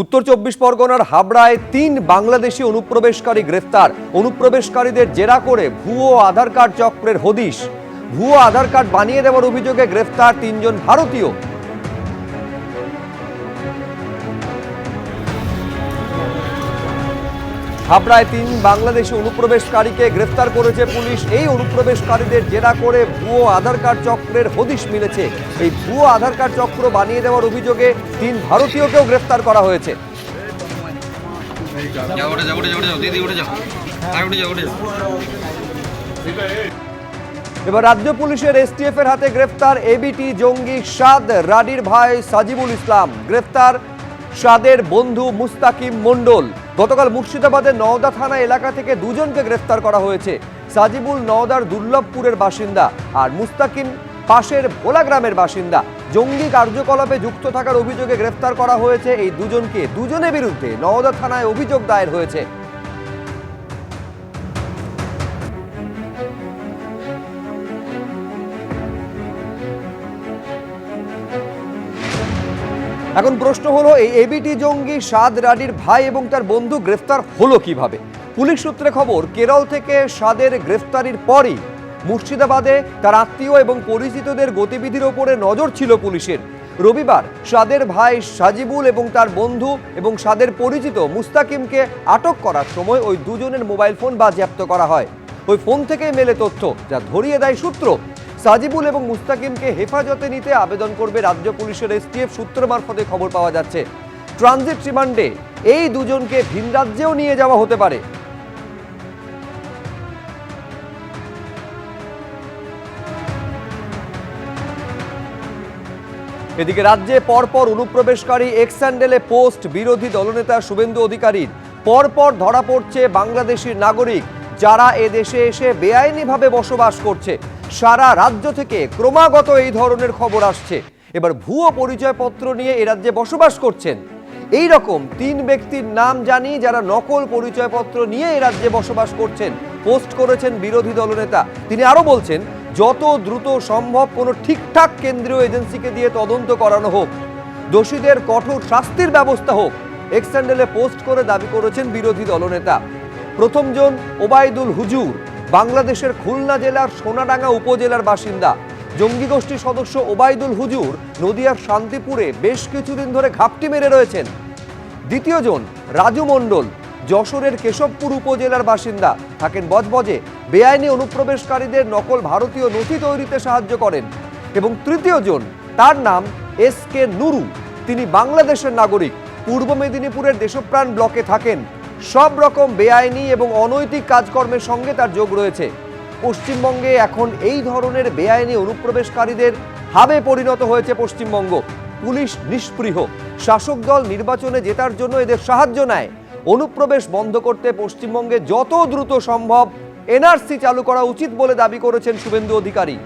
উত্তর চব্বিশ পরগনার হাবড়ায় তিন বাংলাদেশি অনুপ্রবেশকারী গ্রেফতার। অনুপ্রবেশকারীদের জেরা করে ভুয়ো আধার কার্ড চক্রের হদিশ। ভুয়ো আধার কার্ড বানিয়ে দেওয়ার অভিযোগে গ্রেফতার তিনজন ভারতীয়। হাবড়ায় তিন বাংলাদেশি অনুপ্রবেশকারীকে গ্রেফতার করেছে পুলিশ। এই অনুপ্রবেশকারীদের জেরা করে ভুয়ো আধার কার্ড চক্রের হদিশ মিলেছে। এই ভুয়ো আধার কার্ড চক্র বানিয়ে দেওয়ার অভিযোগে তিন ভারতীয়কেও গ্রেফতার করা হয়েছে। এবার রাজ্য পুলিশের এসটিএফ এর হাতে গ্রেফতার এবিটি জঙ্গি সাদ রাডির ভাই সাজিবুল ইসলাম। গ্রেফতার সাদের বন্ধু মুস্তাকিম মণ্ডল। গতকাল মুর্শিদাবাদের নওদা থানা এলাকা থেকে দুজনকে গ্রেফতার করা হয়েছে। সাজিবুল নওদার দুর্লভপুরের বাসিন্দা আর মুস্তাকিম পাশের ভোলা গ্রামের বাসিন্দা। জঙ্গি কার্যকলাপে যুক্ত থাকার অভিযোগে গ্রেফতার করা হয়েছে এই দুজনকে। দুজনের বিরুদ্ধে নওদা থানায় অভিযোগ দায়ের হয়েছে। এখন প্রশ্ন হলো, এই এবিটি জঙ্গি সাদ রাডির ভাই এবং তার বন্ধু গ্রেফতার হলো কীভাবে? পুলিশ সূত্রে খবর, কেরল থেকে সাদের গ্রেফতারির পরই মুর্শিদাবাদে তার আত্মীয় এবং পরিচিতদের গতিবিধির ওপরে নজর ছিল পুলিশের। রবিবার সাদের ভাই সাজিবুল এবং তার বন্ধু এবং সাদের পরিচিত মুস্তাকিমকে আটক করার সময় ওই দুজনের মোবাইল ফোন বাজেয়াপ্ত করা হয়। ওই ফোন থেকেই মেলে তথ্য, যা ধরিয়ে দেয় সূত্র। সাজিবুল এবং মুস্তাকিমকে হেফাজতে নিতে আবেদন করবে রাজ্য পুলিশের এসটিএফ সূত্র মারফতে খবর পাওয়া যাচ্ছে। ট্রানজিট রিমান্ডে এই দুজনকে ভিন রাজ্যেও নিয়ে যাওয়া হতে পারে। এদিকে রাজ্যে পরপর অনুপ্রবেশকারী এক্স স্যান্ডেলে পোস্ট বিরোধী দলনেতা শুভেন্দু অধিকারীর। পরপর ধরা পড়ছে বাংলাদেশি নাগরিক যারা এদেশে এসে বেআইনিভাবে বসবাস করছে। সারা রাজ্য থেকে ক্রমাগত এই ধরনের খবর আসছে। এবার ভুয়ো পরিচয়পত্র নিয়ে এ রাজ্যে বসবাস করছেন। এই রকম তিন ব্যক্তির নাম জানি যারা নকল পরিচয়পত্র নিয়ে এ রাজ্যে বসবাস করছেন, পোস্ট করেছেন বিরোধী দলনেতা। তিনি আরও বলছেন, যত দ্রুত সম্ভব কোনো ঠিকঠাক কেন্দ্রীয় এজেন্সিকে দিয়ে তদন্ত করানো হোক। দোষীদের কঠোর শাস্তির ব্যবস্থা হোক। এক্সট্যান্ডেলে পোস্ট করে দাবি করেছেন বিরোধী দলনেতা। প্রথমজন ওবায়দুল হুজুর। বাংলাদেশের খুলনা জেলার সোনাডাঙ্গা উপজেলার বাসিন্দা। জঙ্গি গোষ্ঠীর সদস্য ওবায়দুল হুজুর নদিয়ার শান্তিপুরে বেশ কিছুদিন ধরে ঘাপটি মেরে রয়েছেন। দ্বিতীয়জন রাজু মণ্ডল যশোরের কেশবপুর উপজেলার বাসিন্দা। থাকেন বজবজে, বেআইনি অনুপ্রবেশকারীদের নকল ভারতীয় নথি তৈরিতে সাহায্য করেন। এবং তৃতীয়জন তার নাম এস কে নুরু। তিনি বাংলাদেশের নাগরিক। পূর্ব মেদিনীপুরের দেশপ্রাণ ব্লকে থাকেন। সব রকম বেআইনি এবং অনৈতিক কাজকর্মের সঙ্গে তার যোগ রয়েছে। পশ্চিমবঙ্গে এখন এই ধরনের বেআইনি অনুপ্রবেশকারীদের হাবে পরিণত হয়েছে পশ্চিমবঙ্গ। পুলিশ নিষ্পৃহ শাসক দল নির্বাচনে জেতার জন্য এদের সাহায্য নেয়। অনুপ্রবেশ বন্ধ করতে পশ্চিমবঙ্গে যত দ্রুত সম্ভব এনআরসি চালু করা উচিত বলে দাবি করেছেন শুভেন্দু অধিকারী।